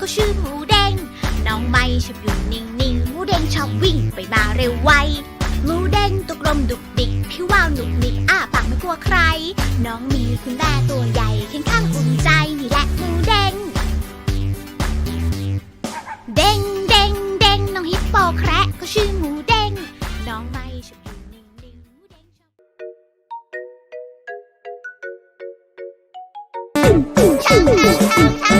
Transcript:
ก็ชื่อหมูแดง น้องไม่ชอบอยู่นิ่งๆ หมูแดงชอบวิ่งไปมาเร็วไว หมูแดงตัวกลมดุกดิพี่ว่าวหนุกนิกอ้าปากไม่กลัวใคร น้องมีคุณแม่ตัวใหญ่เคียงข้างอุ่นใจนี่แหละหมูแดง เด้งเด้งเด้งน้องฮิปโปแคระก็ชื่อหมูแดง น้องไม่ชอบอยู่นิ่งๆหมูแดงชอบช่างนั่ง